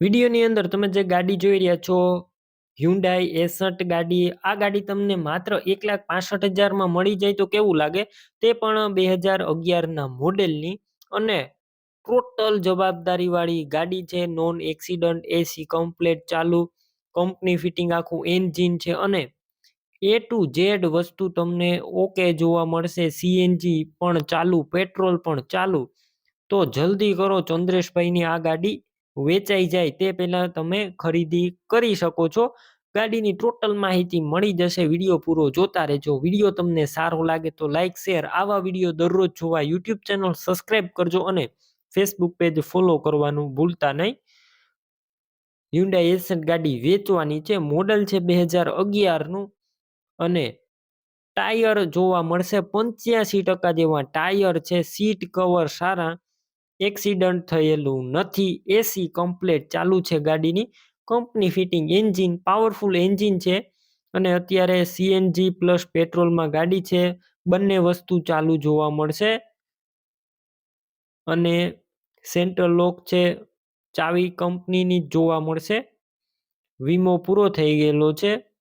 વિડીયોની અંદર તમે જે ગાડી જોઈ રહ્યા છો હ્યુન્ડાઈ એસઠ ગાડી, આ ગાડી તમને માત્ર એક લાખ પાસઠ હજારમાં મળી જાય તો કેવું લાગે? તે પણ બે હજાર અગિયારના મોડેલની અને ટોટલ જવાબદારીવાળી ગાડી છે, નોન એક્સિડન્ટ, એસી કમ્પ્લેટ ચાલુ, કંપની ફિટિંગ આખું એન્જિન છે અને એ ટુ ઝેડ વસ્તુ તમને ઓકે જોવા મળશે, સીએનજી પણ ચાલુ, પેટ્રોલ પણ ચાલુ. તો જલ્દી કરો ચંદ્રેશભાઈની આ ગાડી. વેચાઈ જાય તે પહેલાં તમે ખરીદી કરી શકો છો. ગાડીની ટોટલ માહિતી મળી જશે. વીડિયો પૂરો જોતા રહેજો. વીડિયો તમને સારો લાગે તો લાઇક શેર, આવા વીડિયો દરરોજ જોવા યુટ્યુબ ચેનલ સબસ્ક્રાઈબ કરજો અને ફેસબુક પેજ ફોલો કરવાનું ભૂલતા નહીં. હ્યુન્ડાઈ એસેન્ટ ગાડી વેચવાની છે. મોડલ છે બે હજાર અગિયારનું અને ટાયર જોવા મળશે. પંચ્યાસી ટકા જેવા ટાયર છે. સીટ કવર સારા એક્સિડન્ટ થયેલું નથી. એસી કમ્પ્લેટ ચાલુ છે ગાડીની. Company fitting engine, powerful engine છે અને અત્યારે સીએનજી પ્લસ પેટ્રોલમાં ગાડી છે. બંને વસ્તુ ચાલુ જોવા મળશે. અને સેન્ટર લોક છે ચાવી કંપનીની જોવા મળશે. વીમો પૂરો થઈ ગયેલો છે.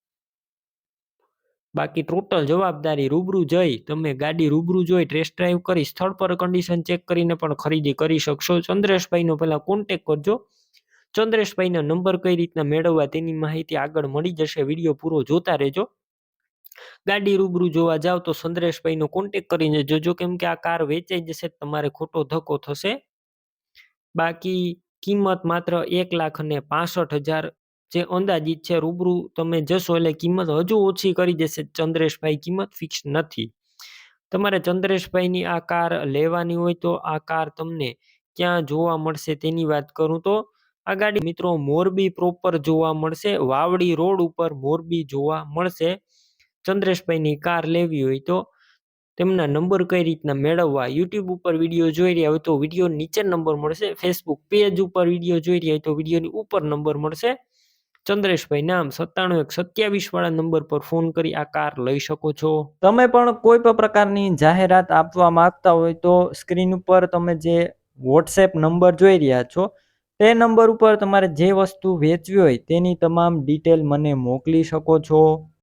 બાકી ટોટલ જવાબદારી રૂબરૂ જઈ તમે ગાડી રૂબરૂ જોઈ ટેસ્ટ ડ્રાઈવ કરી, સ્થળ પર કન્ડિશન ચેક કરીને પણ ખરીદી કરી શકશો. ચંદ્રેશભાઈનો પહેલાં કોન્ટેક કરજો. ચંદ્રેશભાઈનો નંબર કઈ રીતના મેળવવા તેની માહિતી આગળ મળી જશે. વીડિયો પૂરો જોતા રહેજો. ગાડી રૂબરૂ જોવા જાવ તો ચંદ્રેશભાઈનો કોન્ટેક કરીને જોજો કેમ કે આ કાર વેચાઈ જશે, તમારે ખોટો ધક્કો થશે. બાકી કિંમત માત્ર એક લાખ અને પાસઠ હજાર જે અંદાજિત છે, રૂબરૂ તમે જશો એટલે કિંમત હજુ ઓછી કરી દેશે, ચંદ્રેશભાઈ કિંમત ફિક્સ નથી. તમારે ચંદ્રેશભાઈની આ કાર લેવાની હોય તો આ કાર તમને ક્યાં જોવા મળશે તેની વાત કરું તો, આ ગાડી મિત્રો મોરબી પ્રોપર જોવા મળશે, વાવડી રોડ ઉપર મોરબી જોવા મળશે. ચંદ્રેશભાઈની કાર લેવી હોય તો તેમના નંબર કઈ રીતના મેળવવા, યુટ્યુબ ઉપર વીડિયો જોઈ રહ્યા હોય તો વીડિયો નીચે નંબર મળશે, ફેસબુક પેજ ઉપર વીડિયો જોઈ રહ્યા હોય તો વિડીયોની ઉપર નંબર મળશે. ચંદ્રેશભાઈ નામ સત્તાણું એક સત્યાવીસ વાળા નંબર પર ફોન કરી, આ કાર લઈ શકો છો? તમે પણ કોઈ પણ પ્રકારની જાહેરાત આપવા માંગતા હોય તો સ્ક્રીન ઉપર તમે જે વોટ્સએપ નંબર જોઈ રહ્યા છો, તે નંબર ઉપર તમારે જે વસ્તુ વેચવી હોય તેની તમામ ડિટેલ મને મોકલી શકો છો.